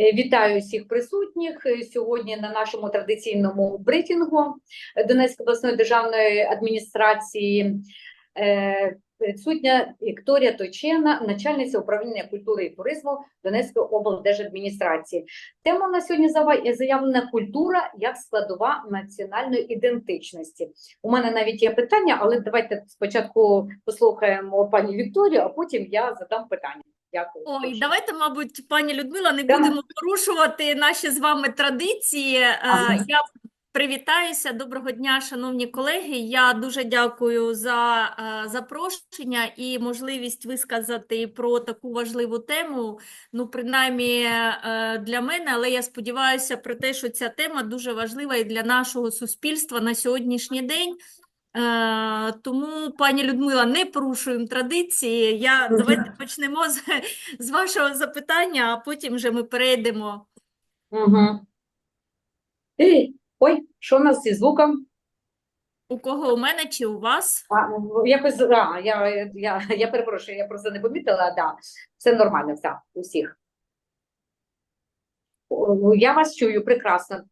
Е, Вітаю всіх присутніх Е, сьогодні на нашому традиційному брифінгу Донецької обласної державної адміністрації. е, Присутня Вікторія Точена, начальниця управління культури і туризму Донецької облдержадміністрації. Тема на сьогодні заявлена культура як складова національної ідентичності. У мене навіть є питання, але давайте спочатку послухаємо пані Вікторію, а потім я задам питання. Дякую. Ой, давайте, мабуть, пані Людмила, не Да. будемо порушувати наші з вами традиції. Е, Ага. Я привітаюся. Доброго дня, шановні колеги. Я дуже дякую за е, запрошення і можливість висказати про таку важливу тему. Ну, принаймні е, для мене, але я сподіваюся про те, що ця тема дуже важлива і для нашого суспільства на сьогоднішній день. Е, тому, пані Людмила, не порушуємо традиції. Я давайте почнемо з, з вашого запитання, а потім вже ми перейдемо. Угу. Ей, ой, що у нас зі звуком? У кого у мене чи у вас? А, ну, якось, а, я, я, я перепрошую, я просто не помітила, да, все нормально, все, у всіх. Я вас чую прекрасно.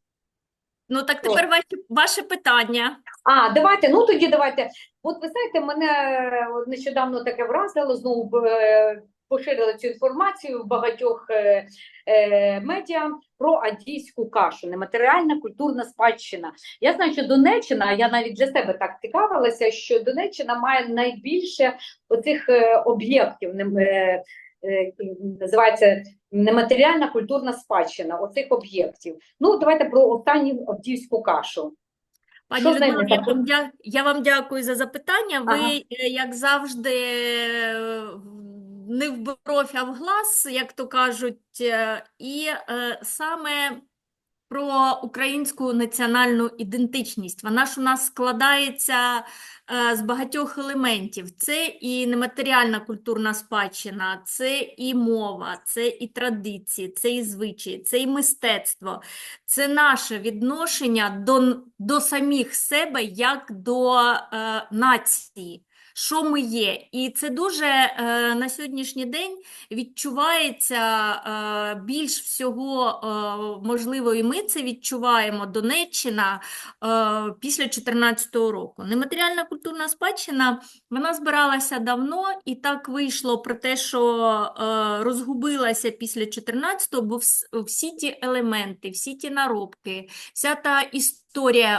Ну так тепер ваші, ваше питання. А, давайте, ну тоді давайте. От ви знаєте, мене нещодавно таке вразило, знову е, поширили цю інформацію в багатьох е, е, медіа про адійську кашу, нематеріальна культурна спадщина. Я знаю, що Донеччина, я навіть для себе так цікавилася, що Донеччина має найбільше оцих об'єктів, називається нематеріальна культурна спадщина, оцих об'єктів. Ну, давайте про останню Авдіївську кашу. Пані Що з Людмила, я таке? вам, дя... я вам дякую за запитання. Ви, Ага. е, як завжди, е, не в бровь, а в глаз, як то кажуть, е, і е, саме про українську національну ідентичність. Вона ж у нас складається е, з багатьох елементів. Це і нематеріальна культурна спадщина, це і мова, це і традиції, це і звичаї, це і мистецтво. Це наше відношення до, до самих себе як до е, нації. Що ми є, і це дуже е, на сьогоднішній день відчувається е, більш всього, е, можливо, і ми це відчуваємо, Донеччина е, після 2014 року. Нематеріальна культурна спадщина, вона збиралася давно, і так вийшло про те, що розгубилася після 14-го, бо всі ті елементи, всі ті наробки, вся та історія,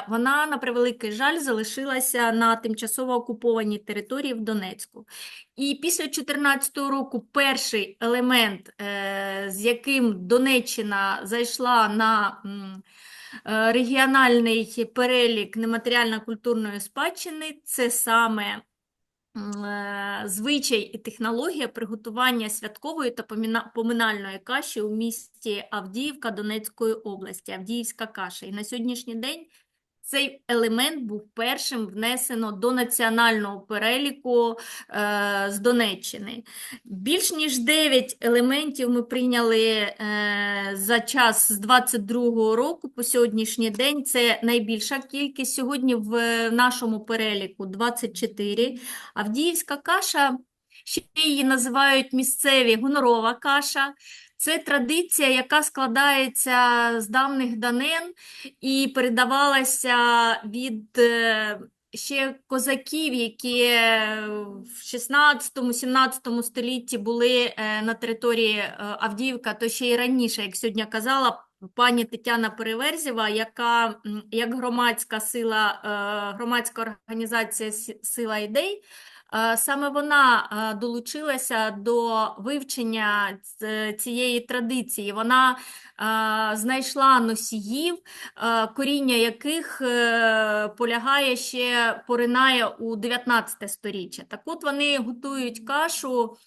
вона, на превеликий жаль, залишилася на тимчасово окупованій території в Донецьку. І після 2014 року перший елемент, е, з яким Донеччина зайшла на е, регіональний перелік нематеріально-культурної спадщини, це саме звичай і технологія приготування святкової та поминальної каші у місті Авдіївка Донецької області, Авдіївська каша. І на сьогоднішній день цей елемент був першим внесено до національного переліку е, з Донеччини. Більш ніж 9 елементів ми прийняли е, за час з 22-го року по сьогоднішній день. Це найбільша кількість. Сьогодні в нашому переліку 24. Авдіївська каша, ще її називають місцеві гонорова каша. Це традиція, яка складається з давних данин і передавалася від е, ще козаків, які в 16-17 столітті були е, на території е, Авдіївка, то ще й раніше, як сьогодні казала пані Тетяна Переверзєва, яка як громадська сила, громадська організація Сила ідей. Е, Саме вона е, долучилася до вивчення цієї традиції. Вона е, знайшла носіїв, е, коріння яких е, полягає ще поринає у 19 сторіччя. Так от вони готують кашу.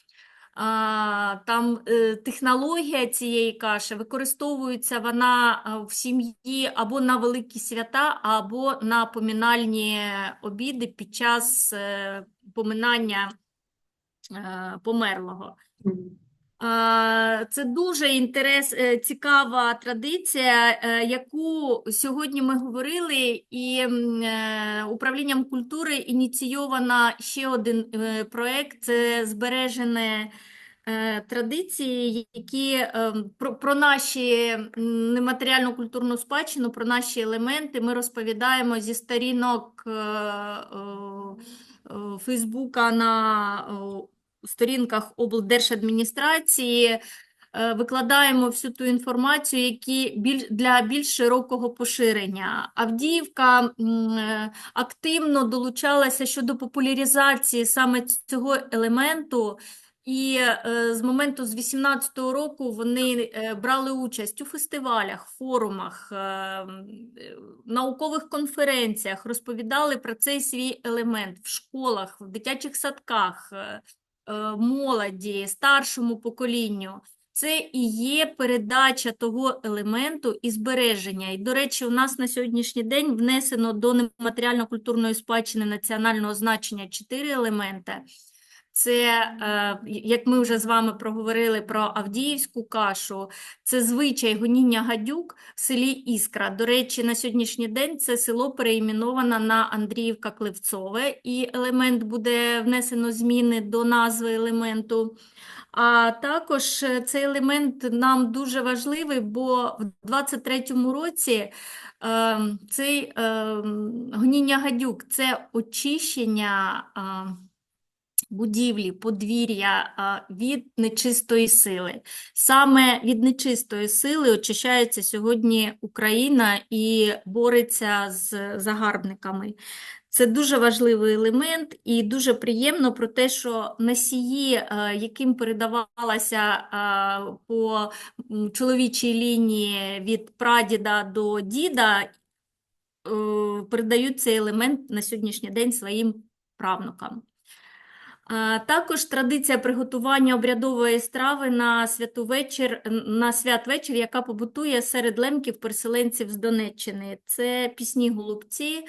А, Там е, технологія цієї каші використовується вона е, в сім'ї або на великі свята, або на поминальні обіди під час е, поминання е, померлого. Це дуже інтерес, е, цікава традиція, е, яку сьогодні ми говорили, і е, управлінням культури ініційовано ще один проект – це збережене традиції, які про, про наші нематеріальну культурну спадщину, про наші елементи ми розповідаємо зі сторінок Фейсбука на сторінках облдержадміністрації. е, Викладаємо всю ту інформацію, які біль, для більш широкого поширення. Авдіївка е, активно долучалася щодо популяризації саме цього елементу. І е, з моменту з 18-го року вони брали участь у фестивалях, форумах, наукових конференціях, розповідали про цей свій елемент в школах, в дитячих садках, молоді, старшому поколінню. Це і є передача того елементу і збереження. І, до речі, у нас на сьогоднішній день внесено до нематеріально-культурної спадщини національного значення чотири елементи. Це, е, як ми вже з вами проговорили про Авдіївську кашу, це звичай гоніння гадюк в селі Іскра. До речі, на сьогоднішній день це село переіменовано на Андріївка-Клевцове, і елемент буде внесено зміни до назви елементу. А також е, цей елемент нам дуже важливий, бо в 23-му році е, цей е, гоніння гадюк – це очищення е, будівлі, подвір'я від нечистої сили. Саме від нечистої сили очищається сьогодні Україна і бореться з загарбниками. Це дуже важливий елемент, і дуже приємно про те, що носії, е, яким передавалася е, по чоловічій лінії від прадіда до діда, е, передають цей елемент на сьогоднішній день своїм правнукам. Також традиція приготування обрядової страви на святовечір, на святвечір, яка побутує серед лемків переселенців з Донеччини. Це пісні голубці.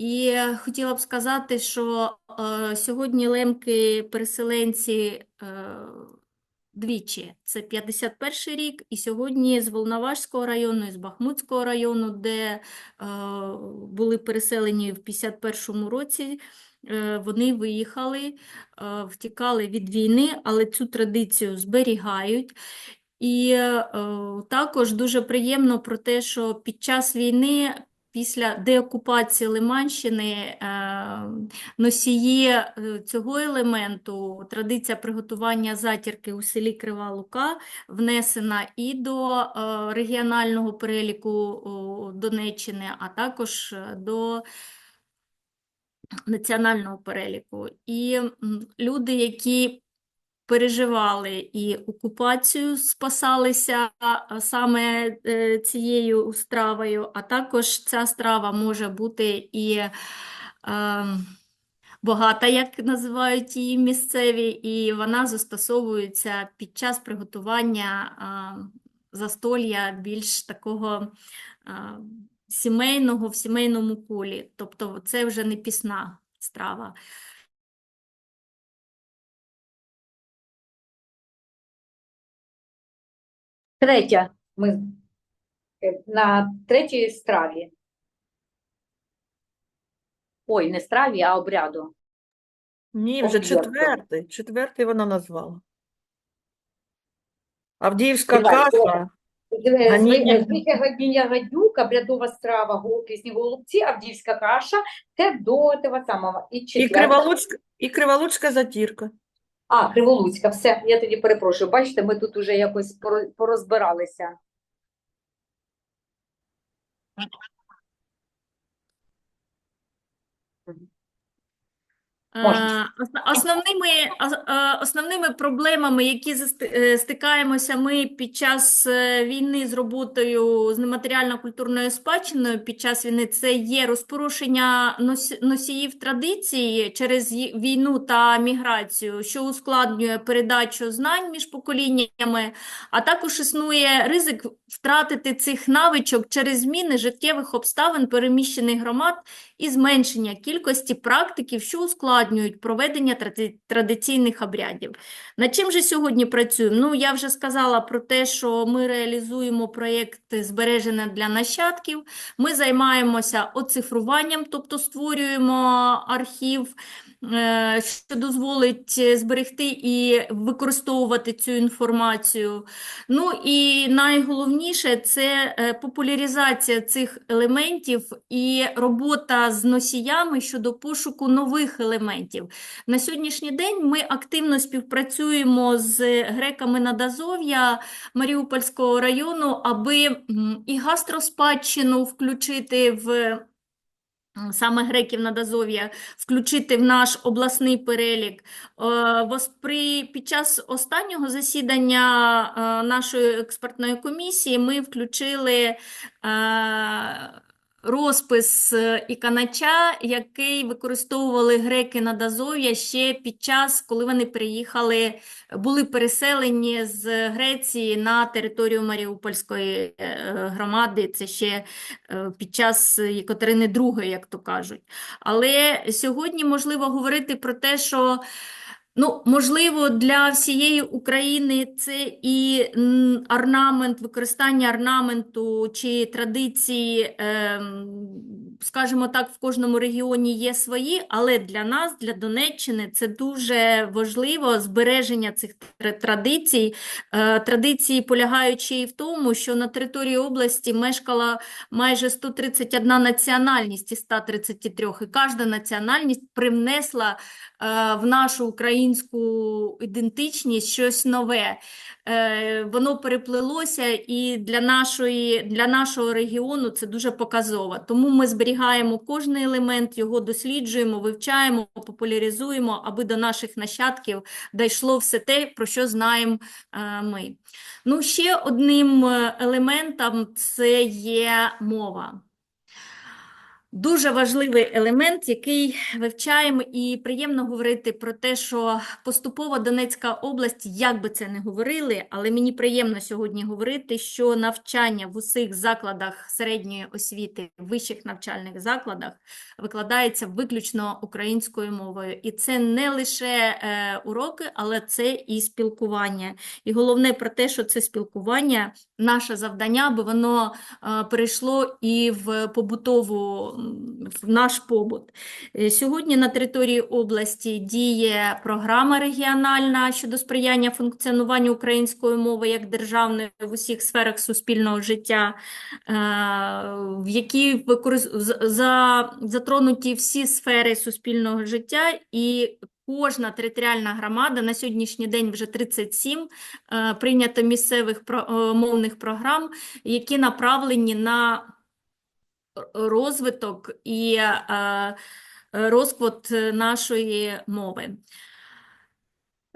І хотіла б сказати, що е, сьогодні лемки переселенці е, двічі. Це 51 рік, і сьогодні з Волноваського району, і з Бахмутського району, де е, були переселені в 51-му році. Е, Вони виїхали, е, втікали від війни, але цю традицію зберігають. І е, також дуже приємно про те, що під час війни, після деокупації Лиманщини, носії цього елементу, традиція приготування затірки у селі Крива Лука внесена і до регіонального переліку Донеччини, а також до національного переліку. І люди, які переживали і окупацію, спасалися саме е, цією стравою, а також ця страва може бути і е, багата, як називають її місцеві, і вона застосовується під час приготування застолья більш такого сімейного в сімейному колі. Тобто це вже не пісна страва. Третя. Ми е, на третій страві. Ой, не страві, а обряду. Ні, вже четвертий. Четвертий вона назвала. Авдіївська Давай, каша. Ганіння. Ганіння. Звичай брядова страва, голки, голубці, авдіївська каша, це до того самого. І І криволуцька, і криволуцька затірка. А, Криволуцька, все, я тоді перепрошую. Бачите, ми тут уже якось поро- порозбиралися. Можна. Основними, е, основними проблемами, які е, стикаємося ми під час е, війни з роботою з нематеріально-культурною спадщиною, під час війни це є розпорушення нос- носіїв традиції через війну та міграцію, що ускладнює передачу знань між поколіннями, а також існує ризик втратити цих навичок через зміни життєвих обставин переміщених громад і зменшення кількості практиків, що ускладнюють проведення тради- традиційних обрядів. На чим же сьогодні працюємо? Ну, я вже сказала про те, що ми реалізуємо проєкт збереження для нащадків. Ми займаємося оцифруванням, тобто створюємо архів, що дозволить е, зберегти і використовувати цю інформацію. Ну і найголовніше це е, популяризація цих елементів і робота з носіями щодо пошуку нових елементів. На сьогоднішній день ми активно співпрацюємо з греками Надазов'я Маріупольського району, аби і гастроспадщину включити в саме греків на Дазов'я включити в наш обласний перелік. Е, під час останнього засідання е, нашої експертної комісії ми включили е, розпис е, Іканача, який використовували греки Надазов'я ще під час, коли вони приїхали, були переселені з Греції на територію Маріупольської е, громади. Це ще е, під час Єкатерини II, як то кажуть. Але сьогодні можливо говорити про те, що Ну, можливо, для всієї України це і орнамент, використання орнаменту чи традиції, ем, скажімо так, в кожному регіоні є свої, але для нас, для Донеччини, це дуже важливо збереження цих традицій. Е, Традиції полягаючи і в тому, що на території області мешкала майже 131 національність із 133, і кожна національність привнесла е, в нашу українську ідентичність щось нове. Е, Воно переплилося, і для нашої, для нашого регіону це дуже показово. Тому ми зберігаємо кожний елемент, його досліджуємо, вивчаємо, популяризуємо, аби до наших нащадків дійшло все те, про що знаємо е, ми. Ну, ще одним е, елементом це є мова. Дуже важливий елемент, який вивчаємо, і приємно говорити про те, що поступово Донецька область, як би це не говорили, але мені приємно сьогодні говорити, що навчання в усіх закладах середньої освіти, вищих навчальних закладах викладається виключно українською мовою. І це не лише е, уроки, але це і спілкування. І головне про те, що це спілкування, наше завдання, аби воно е, перейшло і в побутову, в наш побут. Е, Сьогодні на території області діє програма регіональна щодо сприяння функціонуванню української мови як державної в усіх сферах суспільного життя, е, в якій затронуті всі сфери суспільного життя і Кожна територіальна громада на сьогоднішній день вже 37 е, прийнято місцевих мовних програм, які направлені на розвиток і е, розквіт нашої мови.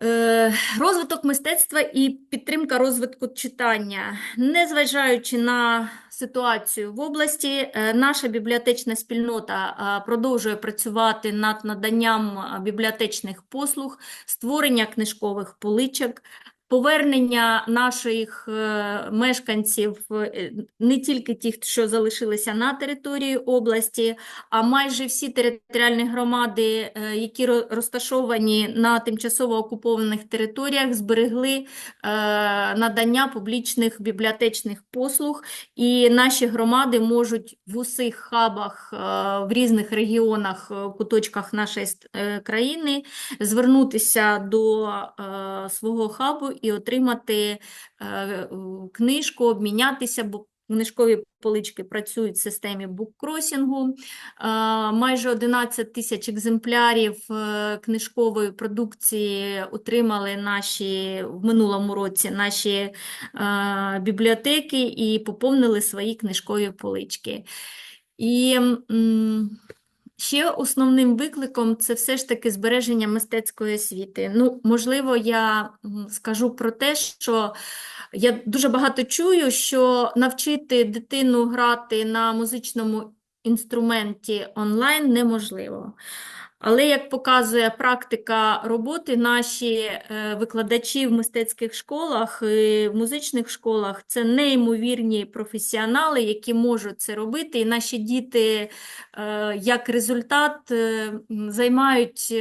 Е, Розвиток мистецтва і підтримка розвитку читання. Незважаючи на ситуацію в області, е, наша бібліотечна спільнота продовжує працювати над наданням бібліотечних послуг, створення книжкових поличок, повернення наших е, мешканців, е, не тільки тих, що залишилися на території області, а майже всі територіальні громади, е, які розташовані на тимчасово окупованих територіях, зберегли надання публічних бібліотечних послуг, і наші громади можуть в усіх хабах в різних регіонах, куточках нашої країни звернутися до свого хабу і отримати е, книжку, обмінятися, бо книжкові полички працюють в системі буккросінгу. Е, Майже 11 тисяч екземплярів е, книжкової продукції отримали наші в минулому році наші бібліотеки і поповнили свої книжкові полички. І ще основним викликом це все ж таки збереження мистецької освіти. Ну, можливо, я скажу про те, що я дуже багато чую, що навчити дитину грати на музичному інструменті онлайн неможливо. Але, як показує практика роботи, наші е, викладачі в мистецьких школах, в музичних школах це неймовірні професіонали, які можуть це робити. І наші діти, е, як результат, е, займають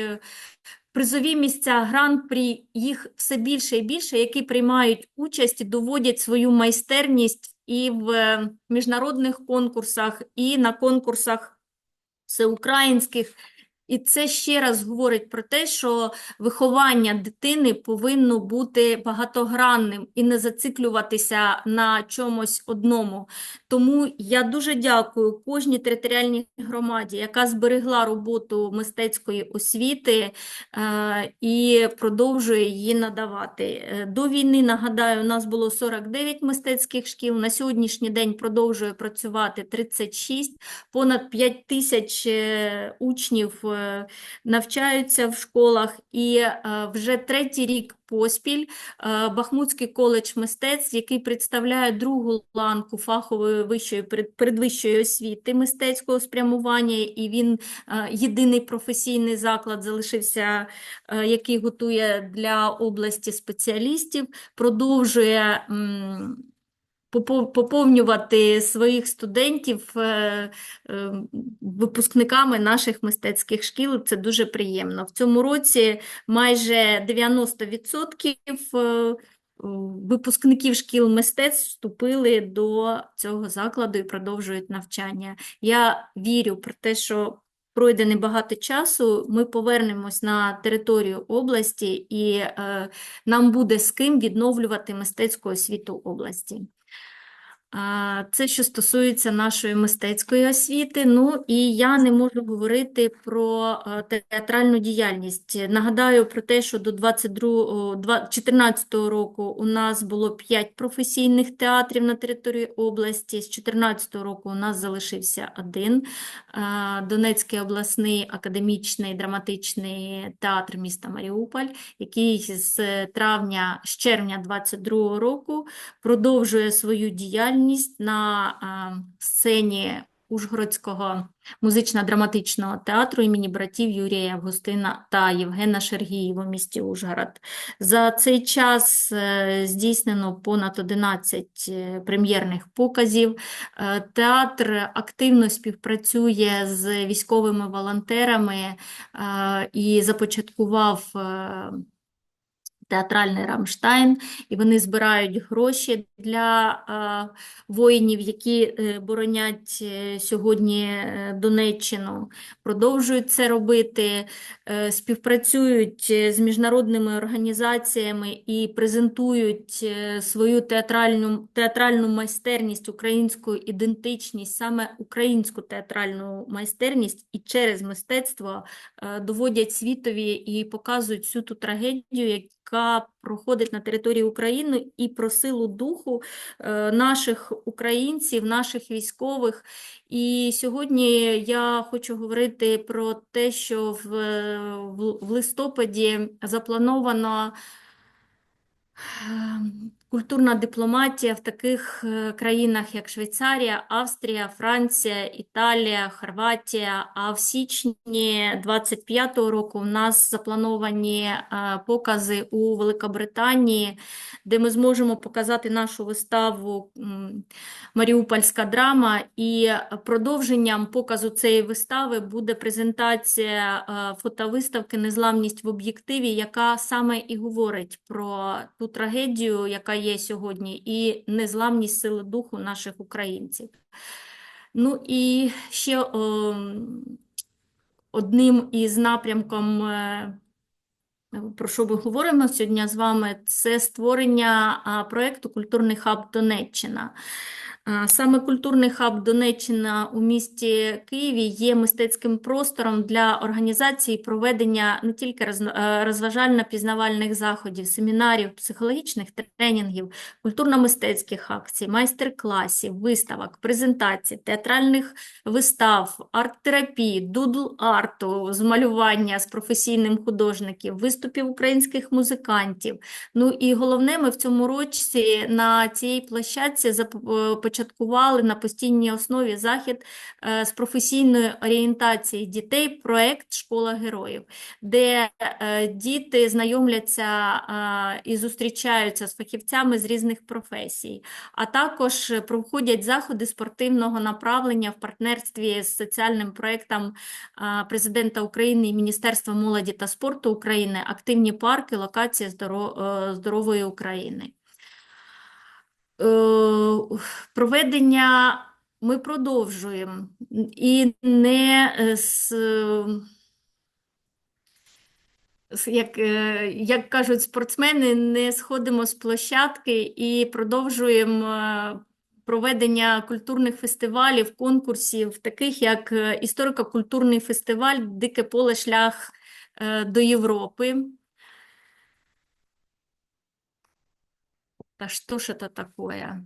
призові місця гран-прі, їх все більше і більше, які приймають участь і доводять свою майстерність і в міжнародних конкурсах, і на конкурсах всеукраїнських. І це ще раз говорить про те, що виховання дитини повинно бути багатогранним і не зациклюватися на чомусь одному. Тому я дуже дякую кожній територіальній громаді, яка зберегла роботу мистецької освіти е, і продовжує її надавати. Е, До війни, нагадаю, у нас було 49 мистецьких шкіл, на сьогоднішній день продовжує працювати 36, понад 5 тисяч е, учнів навчаються в школах, і е, вже третій рік поспіль е, Бахмутський коледж мистецтв, який представляє другу ланку фахової вищої передвищої освіти мистецького спрямування, і він е, єдиний професійний заклад залишився, е, який готує для області спеціалістів, продовжує поповнювати своїх студентів е, е, випускниками наших мистецьких шкіл. Це дуже приємно. В цьому році майже 90% е, випускників шкіл мистецтв вступили до цього закладу і продовжують навчання. Я вірю про те, що пройде небагато часу, ми повернемось на територію області і е, нам буде з ким відновлювати мистецьку освіту області. Це що стосується нашої мистецької освіти. Ну і я не можу говорити про е, театральну діяльність. Нагадаю про те, що до 2014 року у нас було 5 професійних театрів на території області. З 2014 року у нас залишився один е, Донецький обласний академічний драматичний театр міста Маріуполь, який з травня, з червня 2022 року продовжує свою діяльність на сцені Ужгородського музично-драматичного театру імені братів Юрія Августина та Євгена Шергієва в місті Ужгород. За цей час е, здійснено понад 11 е, прем'єрних показів. Е, Театр активно співпрацює з військовими волонтерами і започаткував театральний Рамштайн, і вони збирають гроші для е, воїнів, які е, боронять е, сьогодні Донеччину, продовжують це робити, співпрацюють з міжнародними організаціями і презентують свою театральну, театральну майстерність, українську ідентичність, саме українську театральну майстерність, і через мистецтво доводять світові і показують всю ту трагедію, яка проходить на території України, і про силу духу е, наших українців, наших військових. І сьогодні я хочу говорити про те, що в, в, в листопаді заплановано Ем, Культурна дипломатія в таких е, країнах, як Швейцарія, Австрія, Франція, Італія, Хорватія. А в січні 25-го року у нас заплановані е, покази у Великобританії, де ми зможемо показати нашу виставу Маріупольська драма. І продовженням показу цієї вистави буде презентація е, фотовиставки Незламність в об'єктиві, яка саме і говорить про ту трагедію, яка є сьогодні, і незламність сили духу наших українців. Ну і ще о, одним із напрямком, е, про що ми говоримо сьогодні з вами, це створення проєкту Культурний хаб Донеччина. Саме культурний хаб Донеччина у місті Києві є мистецьким простором для організації проведення не тільки е, розважально-пізнавальних заходів, семінарів, психологічних тренінгів, культурно-мистецьких акцій, майстер-класів, виставок, презентацій, театральних вистав, арт-терапії, дудл-арту з малювання з професійним художників, виступів українських музикантів. Ну і головне, ми в цьому році на цій площадці зап- е, започаткували на постійній основі захід е, з професійної орієнтації дітей, проект Школа героїв, де е, діти знайомляться е, і зустрічаються з фахівцями з різних професій, а також проходять заходи спортивного направлення в партнерстві з соціальним проектом президента України і Міністерства молоді та спорту України «Активні парки. Локація здоро- здорової України». Е, Проведення ми продовжуємо і не е, з як, е, як кажуть спортсмени, не сходимо з площадки і продовжуємо е, проведення культурних фестивалів, конкурсів, таких як е, історико-культурний фестиваль Дике поле шлях е, до Європи. Та що ж это таке?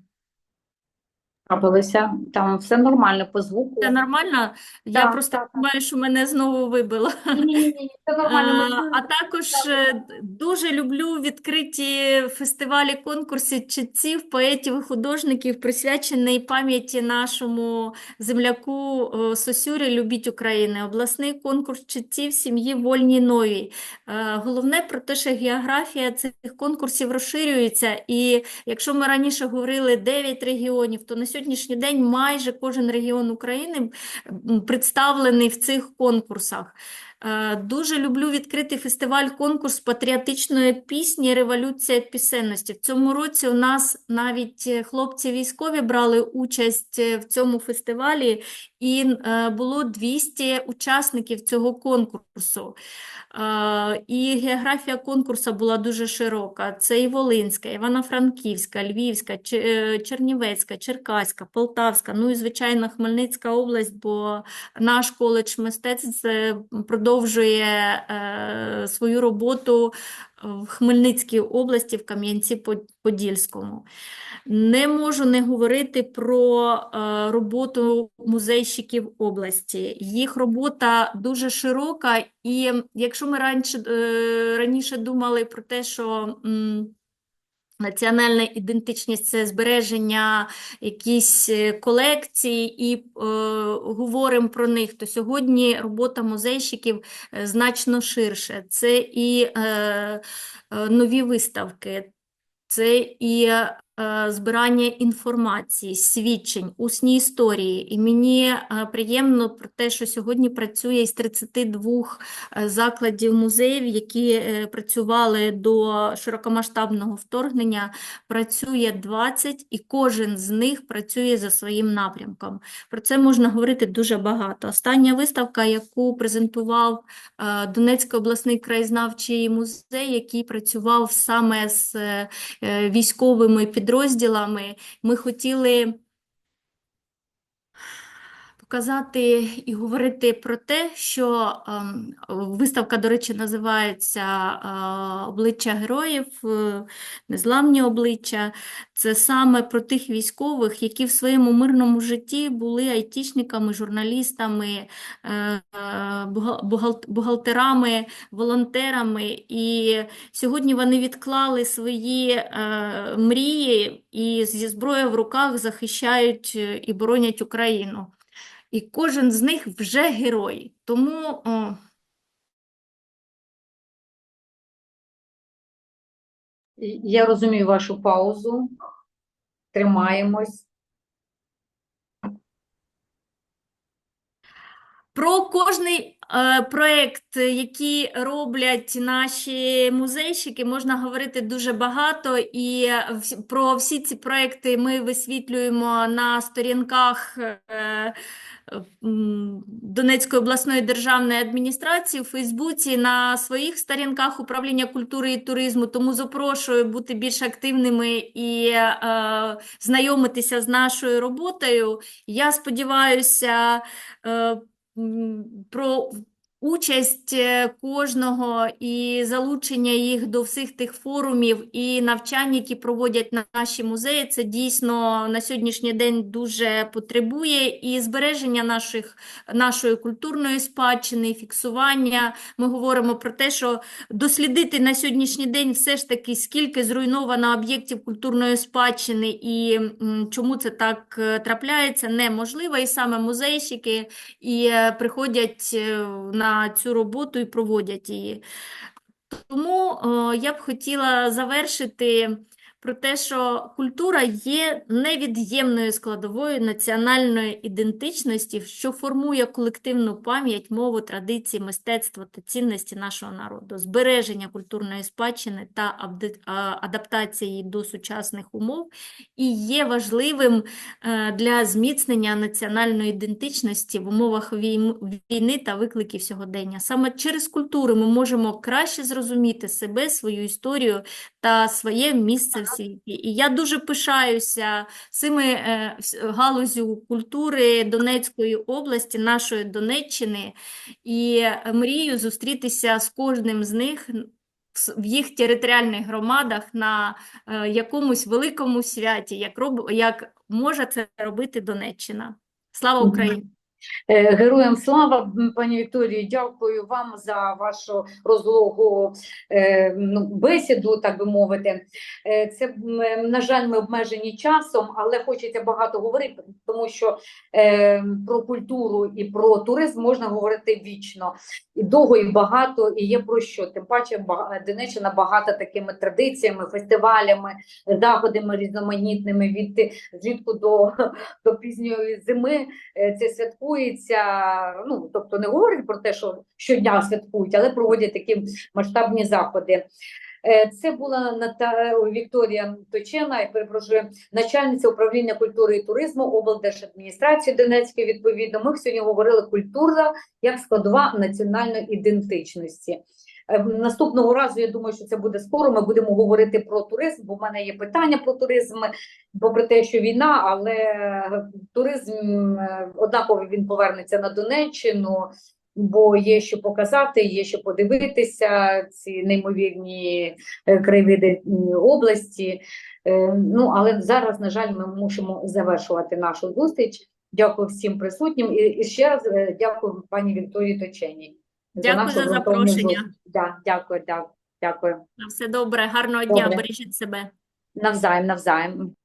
Трапилося. Там все нормально по звуку. Це нормально? Я Так, просто так, думаю, що мене знову вибило. Ні-ні-ні, все нормально. А, а також е, дуже люблю відкриті фестивалі, конкурси читців, поетів і художників, присвячений пам'яті нашому земляку е, Сосюрі «Любіть Україну», обласний конкурс читців сім'ї Вольній Новій. Е, Головне про те, що географія цих конкурсів розширюється, і якщо ми раніше говорили 9 регіонів, то на сьогоднішній день майже кожен регіон України представлений в цих конкурсах. Е, Дуже люблю відкритий фестиваль-конкурс патріотичної пісні «Революція пісенності». В цьому році у нас навіть е, хлопці військові брали участь е, в цьому фестивалі, і було 200 учасників цього конкурсу. І географія конкурсу була дуже широка. Це і Волинська, Івано-Франківська, Львівська, Чернівецька, Черкаська, Полтавська, ну і, звичайно, Хмельницька область, бо наш коледж мистецтв е, продовжує е, свою роботу в Хмельницькій області, в Кам'янці-Подільському. Не можу не говорити про е, роботу музейщиків області. Їх робота дуже широка, і якщо ми раніше, е, раніше думали про те, що м, Національна ідентичність це збереження якісь колекції, колекцій і е, говоримо про них, то сьогодні робота музейщиків е, значно ширше. Це і е, е, нові виставки, це і е, збирання інформації, свідчень, усні історії. І мені е, приємно про те, що сьогодні працює із 32 е, закладів музеїв, які е, працювали до широкомасштабного вторгнення, працює 20, і кожен з них працює за своїм напрямком. Про це можна говорити дуже багато. Остання виставка, яку презентував е, Донецький обласний краєзнавчий музей, який працював саме з е, е, військовими підрозділами, ми хотіли показати і говорити про те, що ем, виставка, до речі, називається е, «Обличчя героїв», е, «Незламні обличчя». Це саме про тих військових, які в своєму мирному житті були айтішниками, журналістами, е, бухгал- бухгал- бухгалтерами, волонтерами. І сьогодні вони відклали свої мрії і зі зброєю в руках захищають і боронять Україну. І кожен з них вже герой. Тому о, Я розумію вашу паузу. Тримаємось. Про кожний е, проєкт, який роблять наші музейщики, можна говорити дуже багато, і вс- про всі ці проекти ми висвітлюємо на сторінках е, Донецької обласної державної адміністрації у Фейсбуці, на своїх сторінках управління культури і туризму. Тому запрошую бути більш активними і е, знайомитися з нашою роботою. Я сподіваюся. е, м, про Участь е, кожного і залучення їх до всіх тих форумів і навчань, які проводять на- наші музеї, це дійсно на сьогоднішній день дуже потребує. І збереження наших, нашої культурної спадщини, фіксування. Ми говоримо про те, що дослідити на сьогоднішній день все ж таки, скільки зруйновано об'єктів культурної спадщини і чому це так е, трапляється, неможливо. І саме музейщики і е, приходять е, на цю роботу і проводять її. Тому е, я б хотіла завершити про те, що культура є невід'ємною складовою національної ідентичності, що формує колективну пам'ять, мову, традиції, мистецтво та цінності нашого народу, збереження культурної спадщини та абди- а, адаптація її до сучасних умов і є важливим е, для зміцнення національної ідентичності в умовах війни та викликів сьогодення. Саме через культуру ми можемо краще зрозуміти себе, свою історію та своє місце в світі. І я дуже пишаюся цими е, галузю культури Донецької області, нашої Донеччини, і мрію зустрітися з кожним з них в їх територіальних громадах на е, якомусь великому святі, як роб... як може це робити Донеччина. Слава Україні! Е, Героям слава, пані Вікторії, дякую вам за вашу розлогу е, ну, бесіду, так би мовити. Е, Це, на жаль, ми обмежені часом, але хочеться багато говорити, тому що про культуру і про туризм можна говорити вічно. І довго, і багато, і є про що. Тим паче Донеччина багата такими традиціями, фестивалями, заходами різноманітними від злітку до, до пізньої зими це святкується. Ну тобто не говорять про те, що щодня святкують, але проводять такі масштабні заходи. Е, Це була Ната... Вікторія Точена, я перепрошую, начальниця управління культури і туризму облдержадміністрації Донецької. Відповідно, ми сьогодні говорили культура як складова національної ідентичності. Е, Наступного разу я думаю, що це буде скоро. Ми будемо говорити про туризм, бо в мене є питання про туризм, попри те, що війна, але туризм е, однаково він повернеться на Донеччину, бо є що показати, є що подивитися, ці неймовірні е, краєвиди області. Ну, але зараз, на жаль, ми мусимо завершувати нашу зустріч. Дякую всім присутнім і, ще раз дякую пані Вікторії Точеній. Дякую за запрошення. Да, дякую, да, дякую. На все добре, гарного дня, Добре. бережіть себе. Навзаєм, навзаєм.